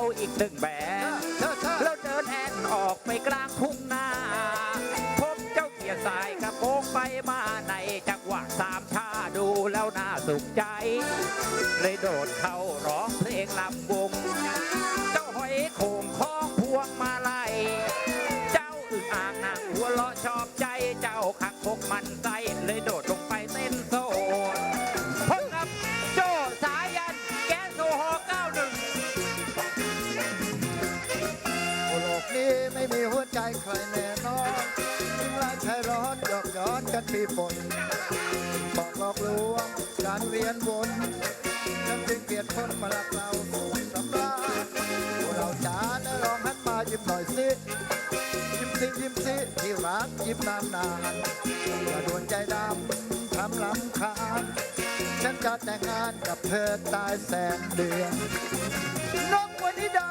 ติมเหล้าอีกหนึ่งแบนเชิญเชิญแล้วเดินแอนออกไปกลางทุ่งนาพบเจ้าเกียร์สายกระโปรงไปมาในจังหวะสามชาดูแล้วน่าสุขใจ เลยโดดเข้าร้องเพลงลำวง เจ้าหอยโข่งคล้องพวงมาลัย เจ้าอึ่งอ่างนางหัวเราะชอบใจเจ้าขัง นวนฉันจึงเกลียดคนมาลักเราสูงสำราญพวกเราจ๋านะลองหันมายิ้มหน่อยสิยิ้มสิยิ้มสิที่รักยิ้มนานนานอย่าโดนใจดำทำลำคาญฉันจะแต่งงานกับเธอตายแสนเดือนนกวนิดา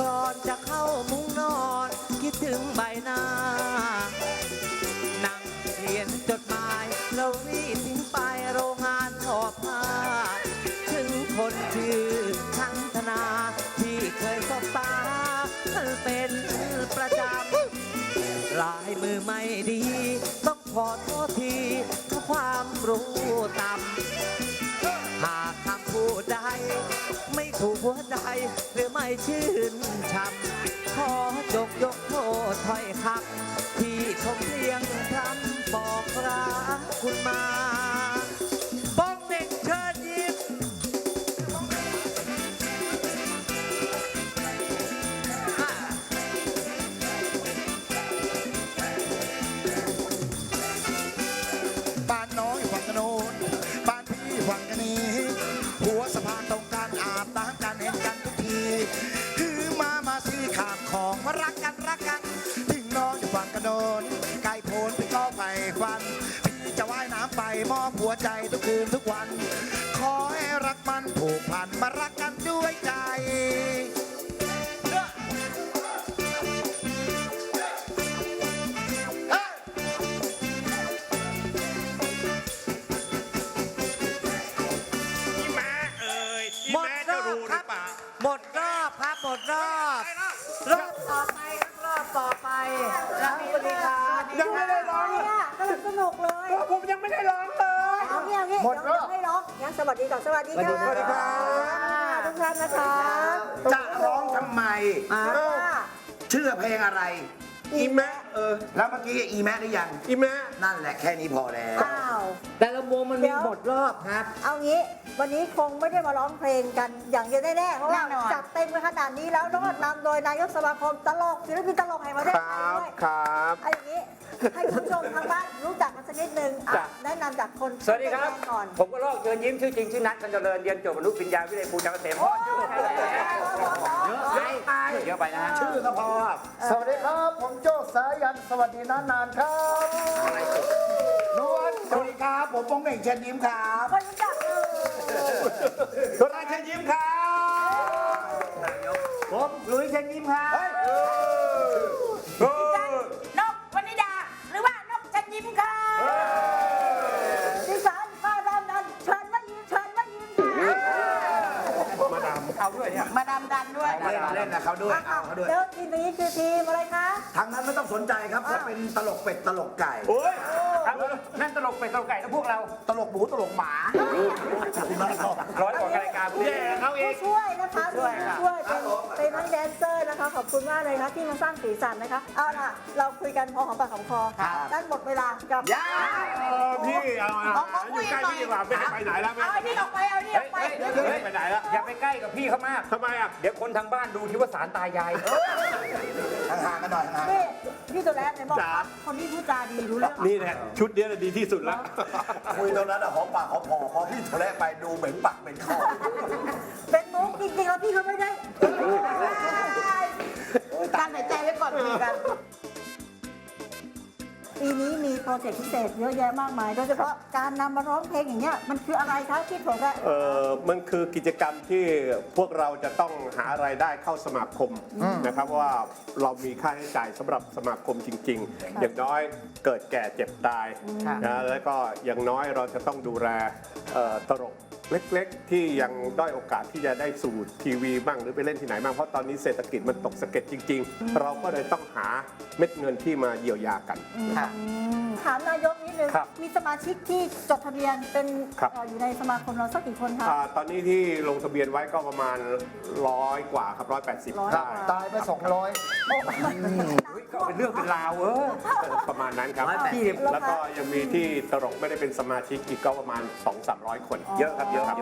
ก่อนจะเข้ามุ้งนอน คิดถึงใบหน้า นั่งเขียนจดหมายแล้วรีบทิ้งไปโรงงานทอผ้า ถึงคนชื่อชังธนา ที่เคยสบตาเป็นประจำ ลายมือไม่ดี ต้องขอโทษทีเพราะความรู้ต่ำ ไม่ถูกหัวใจหรือไม่ชื่นช่ำขอจกยกโทษถ้อยคำที่ชมเพียงคำบอกรักคุณมา ใจทุกคืนทุกวัน ขอให้รักมันผูกพันมารักกันด้วยใจอีแม่เอ่ยอีหมดแม่รจะอบรู้หครืรัอบเปล่าหมดรอบครับหมดรอบรอบต่อไปครับรอบต่อไปแล้วสวัสดีครับยังไม่ได้ร้องเลยสนุกสนุกเลย ผมยังไม่ได้ร้องเลย เอาเนี่ยพี่หมดรอบเดี๋ยวให้ร้องงั้นสวัสดีก่อนสวัสดีค่ะสวัสดีครับ ทุกท่านนะคะจะร้องทำไมอ่าชื่อเพลงอะไร อีแม่เออแล้วเมื่อกี้อีแม่ได้ยัง อีแม่นั่นแหละแค่นี้พอแล้ว อ้าว แต่ละวงมันมีหมดรอบครับ เอางี้วันนี้คงไม่ได้มาร้องเพลงกันอย่างเดียวแน่ๆเพราะว่าแน่นอน จัดเต็มกันขนาดนี้แล้วแล้วก็นำโดยนายกสมาคมตลกศิลปินตลกแห่งประเทศไทยด้วยครับไอ้อย่างนี้ ให้คุณผู้ชมทางบ้านรู้จักกันสักนิดนึงอะจ้ะ แนะนำจากคนสวัสดีครับ แกก่อนผมก็ลอกเชิญยิ้มชื่อจริงชื่อนัทกันเจริญเรียนจบอนุปริญญาวิทยาภูจักรเกษมพ่อชื่อใช่แล้วเยอะไปเยอะไปนะฮะชื่อก็พอสวัสดีครับ ผมโจ้สายัน สวัสดีนานานๆครับนวลสวัสดีครับ ผมป้องเหน่งเชิญยิ้มครับคนรู้จักเลยรถเชิญยิ้มครับผมหลุยเชิญยิ้มครับ ด้วยเล่นเล่นนะเขาด้วยเอาเขาด้วยเดี๋ยวทีมนี้คือทีมอะไรคะ ทางนั้นไม่ต้องสนใจครับเขาเป็นตลกเป็ดตลกไก่ โอ้ยโอ้ นั่นตลกเป็ดตลกไก่แล้วพวกเราตลกหมูตลกหมาร้อยกว่ารายการแย่เขาเอผู้งช่วยนะคะช่วยค่ะช่วยเป็นเป็นทั้งแดนเซอร์นะคะ ขอบคุณมากเลยนะที่มาสร้างสีสันนะคะ เอาล่ะ เราคุยกันพอหอมปากหอมคอด้านหมดเวลากับยาเออพี่เอาอะอยู่ใกล้พี่ดีกว่าไม่ให้ไปไหนแล้วไม่เอาไอ้นี่ออกไปเอานี่ออกไปไม่ให้ไปไหนแล้วอย่าไปใกล้กับพี่เขามาก ทำไมอะเดี๋ยวคนทางบ้านดูที่ว่าสารตายาย ห่างๆกันหน่อยห่างนี่พี่ตัวแรกเนี่ยบอกจ๋าว่าคนที่พูดจาดีรู้เรื่อง นี่แหละชุดเนี้ยดีที่สุดแล้วคุยตรงนั้นอะหอมปากหอมคอพอพี่ทะเลไปดูเหม็นปากเหม็นคอเป็นมุกจริงๆแล้วพี่ก็ไม่ได้การหายใจไว้ก่อนคุยกันปีนี้มี โปรเจกต์พิเศษเยอะแยะมากมาย โดยเฉพาะการนำมาร้องเพลงอย่างเงี้ยมันคืออะไรคะที่ผมว่าเออมันคือกิจกรรมที่พวกเราจะต้องหาไรายได้เข้าสมาคมนะครับว่าเรามีค่าใช้จ่ายสำหรับสมาคมจริง ๆ อย่างน้อยเกิดแก่เจ็บตายนะแล้วก็อย่างน้อยเราจะต้องดูแลเอ่อตลก เล็กๆ ที่ยังด้อยโอกาสที่จะได้สู่ทีวีบ้างหรือไปเล่นที่ไหนบ้างเพราะตอนนี้เศรษฐกิจมันตกสะเก็ดจริง ๆ เราก็เลยต้องหาเม็ดเงินที่มาเยียวยากันถามนายกนิดนึงครับมีสมาชิกที่จดทะเบียนเป็นครับ เอ่ออยู่ในสมาคมเราสักกี่คนคะ อ่าตอนนี้ที่ลงทะเบียนไว้ก็ประมาณร้อยกว่าครับร้อยแปดสิบร้อยได้กว่าตายไปสองร้อยก็เป็นเรื่องเป็นราวเออ ประมาณนั้นครับพี่แล้วก็ยังมีที่ตลกไม่ได้เป็นสมาชิกอีกก็ประมาณ 2-300 คน เยอะครับเยอะครับ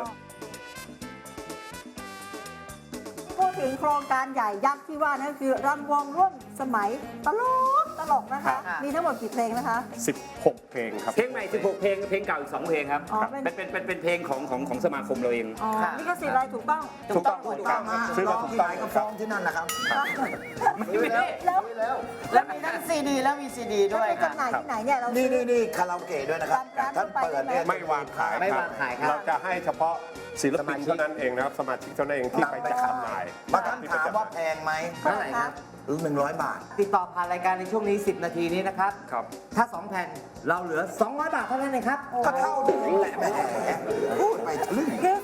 พูดถึงโครงการใหญ่ยักษ์ที่ว่านั่นคือรำวงร่วมสมัยตลกต ลกนะคะค่ะมีทั้งหมดกี่เพลงนะคะ 16 เพลงครับ เพลงใหม่ 16 เพลง เพลงเก่าอีก 2 เพลงครับ อ๋อเป็น เป็นเป็นเป็นเป็นเพลงของของของสมาคมเราเอง อ๋อลิขสิทธิ์อะไรถูกต้อง ถูกต้องถูกต้องฮะซื้อร้มาองถูกที่ต้ไหอนงก็ฟ้องที่นั่นแหละครับไม่ได้แล้ว แล้วมีทั้งซีดีแล้วมีซีดีแล้วด้วยไปค่ะ จำหน่ายที่ไหนเนี่ยเรานี่ซื้อ นี่นี่คาราโอเกะด้วยนะครับร้านท่านเปิดเนี่ย ไม่วางขายไม่ครับวางขายครับ เราจะให้เฉพาะศิลปินเท่านั้นเองนะครับ สมาชิกเท่านั้นเองที่ไปจำหน่ายมาท่านถามว่าแพงไหมเท่าไหร่คะหนึ่งร้อยบาท ติดต่อผ่านรายการในช่วงนี้ 10 นาทีนี้นะครับ ครับ ถ้า 2 แผ่นเราเหลือ 200 บาทเท่านั้นเองครับ ก็เท่าที่นี่แหละแหมพูดไปทะลึ่งคือคือไม่ได้ข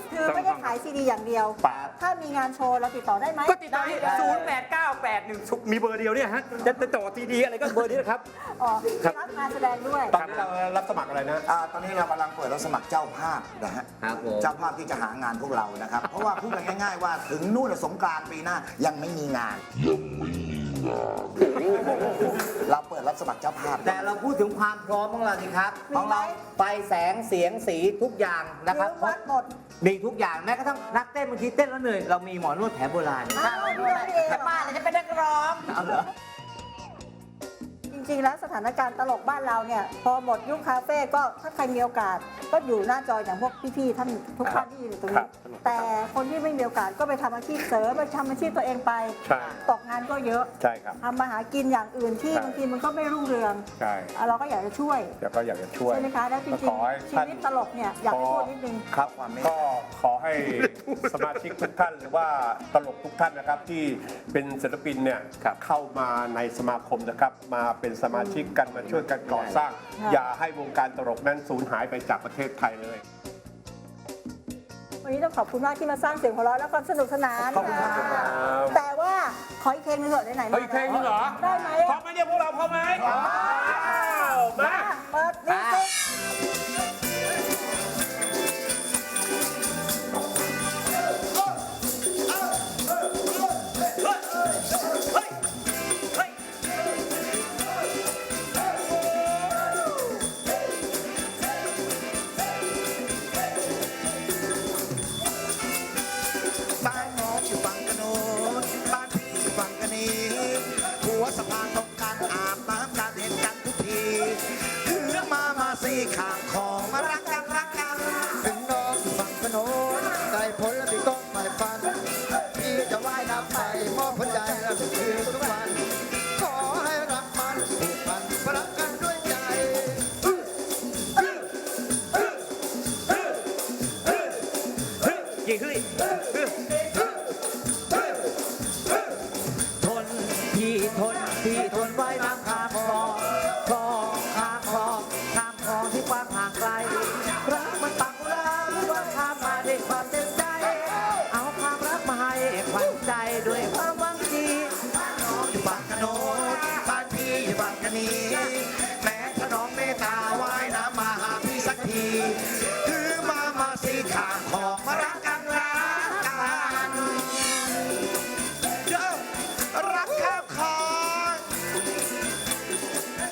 ายซีดีอย่างเดียวปาดถ้ามีงานโชว์เราติดต่อได้ไหมก็ติดต่อที่0 8 9 8 1มีเบอร์เดียวเนี่ยฮะจะจะต่อทีดีอะไรก็เบอร์นี้นะครับ อ๋อรับงานแสดงด้วย ตอนนี้เรารับสมัครอะไรนะ อ่าตอนนี้เรากำลังเปิดรับสมัครเจ้าภาพนะฮะครับผม เจ้าภาพที่จะหางานพวกเรานะครับ เพราะว่าพูดกันง่าย ๆ ว่าถึงนู่นนะสงกรานต์ปีหน้ายังไม่มีงาน เราเปิดรับสมัครเจ้าภาพแต่เราพูดถึงความพร้อมของเราสิครับมีไหม ของเราไฟแสงเสียงสีทุกอย่างนะครับยืมวัดหมด มีทุกอย่างแม้กระทั่งนักเต้นบางทีเต้นแล้วเหนื่อยเรามีหมอนวดแผนโบราณ อ้าวนี่เราเองแต่บ้านเราจะเป็นนักร้อง เอาเหรอจ ริงๆแล้วสถานการณ์ตลกบ้านเราเนี่ยพอหมดยุคคาเฟ่ก็ถ้าใครมีโอกาสก็อยู่หน้าจออย่างพวกพี่ๆท่านทุกท่านที่อยู่ตรงครันี้บแต่คนที่ไม่มีโอกาสก็ไปทำอาชีพเสริมไปทำอาชีพตัวเองไปใช่ ตกงานก็เยอะใช่ครับ ทำมาหากินอย่างอื่นที่ใช่ บางทีมันก็ไม่รุ่งเรืองใช่อะเราก็อยากจะช่วยเดี๋ยวก็อยากจะช่วย ใช่ไหมคะแล้วจริงก็ขอให้ๆชีท่าน วิตตลกเนี่ยอยากให้พูดนิดนึง ครับก็ขอให้สมาชิกทุกท่านหรือว่าตลกทุกท่านนะครับที่เป็นศิลปินเนี่ยเข้ามาในสมาคมนะครับ มาเป็นสมาชิกกันมาช่วยกันก่อสร้างค่ะอย่าให้วงการตลกนั้นสูญหายไปจากประเทศไทยเลย วันนี้ต้องขอบคุณมากที่มาสร้างเสียงหัวเราะและความสนุกสนานขอบคุณครับค่ะแต่ว่าขออีกเพลงหนึงเถอะไหนๆมาเฮ้ยเพลงนึงเหรอได้ไหมพร้อมไหมเนี่ยพวกเราพร้อมไหมว้าวมา เปิดมิวสิก สี่ข้างของมารักกันรักกันถึงน้องอยู่ฝั่งกะโน้นได้ผลแล้วพี่ก็ไม่ฟันพี่จะว่ายน้ำไปมอบหัวใจแล้วทุกคืนทุกวัน ขอให้รักมันผูกพันรักกันด้วยใจกี่เฮ้ย